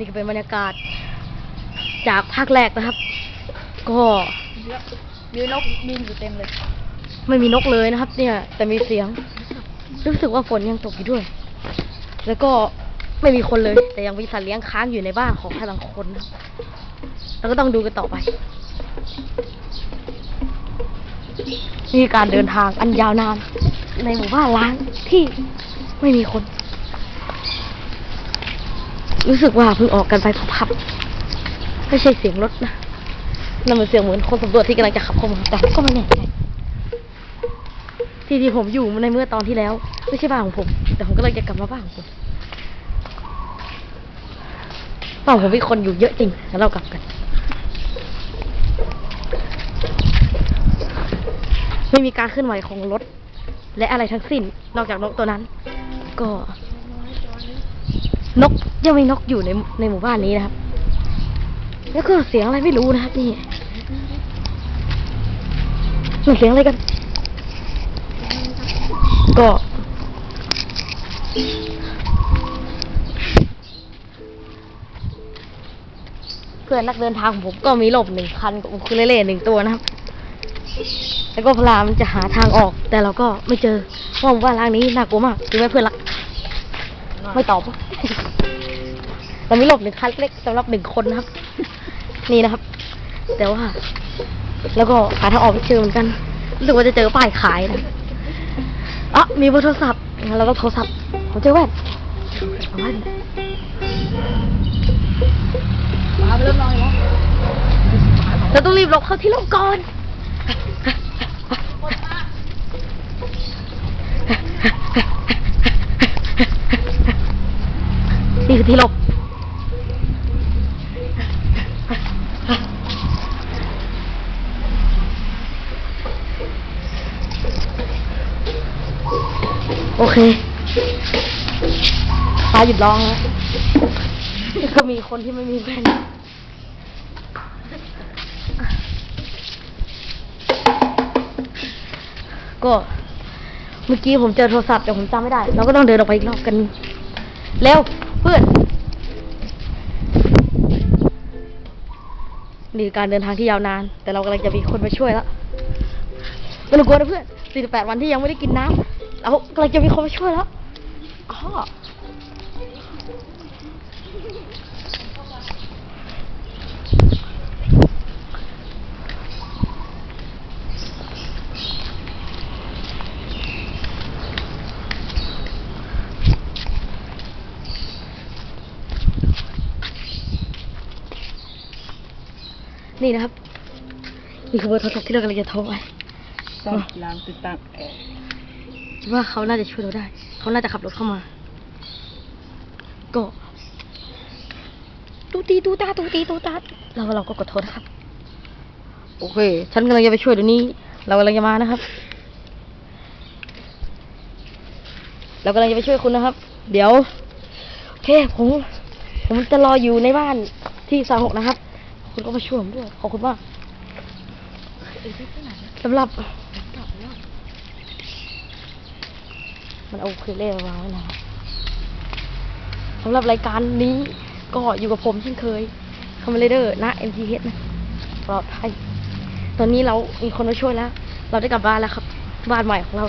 นี่ก็เป็นบรรยากาศ จากภาคแรกนะครับ ก็มีนกบินอยู่เต็มเลย ไม่มีนกเลยนะครับ เนี่ย แต่มีเสียง รู้สึกว่าฝนยังตกอยู่ด้วย แล้วก็ไม่มีคนเลย แต่ยังมีสัตว์เลี้ยงค้างอยู่ในบ้านของใครบางคนนะครับแล้วก็ต้องดูกันต่อไป นี่คือการเดินทางอันยาวนานในหมู่บ้านล้างที่ไม่มีคน รู้สึกว่าเพิ่งออกกันไปพับๆไม่ใช่เสียงรถนะนั่นมันเสียงเหมือนคนสำรวจที่กำลังจะขับเข้ามาแต่ก็ไม่แน่ใจที่ที่ผมอยู่ในเมื่อตอนที่แล้ว ไม่ใช่บ้านของผม แต่ผมก็เลยจะกลับมาบ้านของผมบ้านของผมมีคนอยู่เยอะจริงแล้วเรากลับกัน ไม่มีการเคลื่อนไหวของรถ และอะไรทั้งสิ้น นอกจากนกตัวนั้น ก็ นกยังมีนกอยู่ในในหมู่บ้านนี้นะครับ แล้วก็เสียงอะไรไม่รู้นะครับนี่มันเสียงอะไรกัน ก็ เพื่อนนักเดินทางของผมก็มีหลบหนึ่งคันกับอุคุเลเล่หนึ่งตัวนะครับ แล้วก็พยายามจะหาทางออก แต่เราก็ไม่เจอเพราะว่าร้านนี้น่ากลัวมากคือแม่เพื่อนรัก ไม่ตอบ เรามีหลบหนึ่งคันเล็กสำหรับหนึ่งคนนะครับ นี่นะครับ แต่ว่า แล้วก็หาทางออกไม่เจอเหมือนกันรู้สึกว่าจะเจอป้ายขายนะอะมีเบอร์โทรศัพท์งั้นเราต้องโทรศัพท์ผมเจอแว่นเอาไว้ดิมาเริ่มนอนแล้วเราต้องรีบหลบเข้าที่ลบก่อน นี่ คือที่หลบโอเคฟ้าหยุดร้องแล้วก็มีคนที่ไม่มีแว่นก็เมื่อกี้ผมเจอโทรศัพท์แต่ผมจำไม่ได้ เราก็ต้องเดินออกไปอีกรอบกัน เร็ว เพื่อน นี่การเดินทางที่ยาวนาน แต่เรากำลังจะมีคนมาช่วยแล้วไม่ต้องกลัวนะเพื่อน 48 วันที่ยังไม่ได้กินน้ำเรากำลังจะมีคนมาช่วยแล้วอ๋อ นี่นะครับนี่คือเบอร์โทรศัพท์ที่เรากำลังจะโทรไปต้องล้างติดตั้งแอร์คิดว่าเขาน่าจะช่วยเราได้ เขาน่าจะขับรถเข้ามา ก็ตูตีตูตาตูตีตูตาเราเราก็กดโทษนะครับ โอเค ฉันกำลังจะไปช่วยเดี๋ยวนี้ เรากำลังจะมานะครับ เรากำลังจะไปช่วยคุณนะครับ เดี๋ยวโอเคผม ผมจะรออยู่ในบ้านที่สาหกนะครับ คุณก็มาช่วยผมด้วย ขอบคุณมากสำหรับมันเอาเคเล่มาวางไว้นะสำหรับรายการนี้ก็อยู่กับผมเช่นเคยคอมเมเดอร์นะ MTH นะปลอดภัยตอนนี้เรามีคนมาช่วยแล้ว เราได้กลับบ้านแล้วครับ บ้านใหม่ของเรา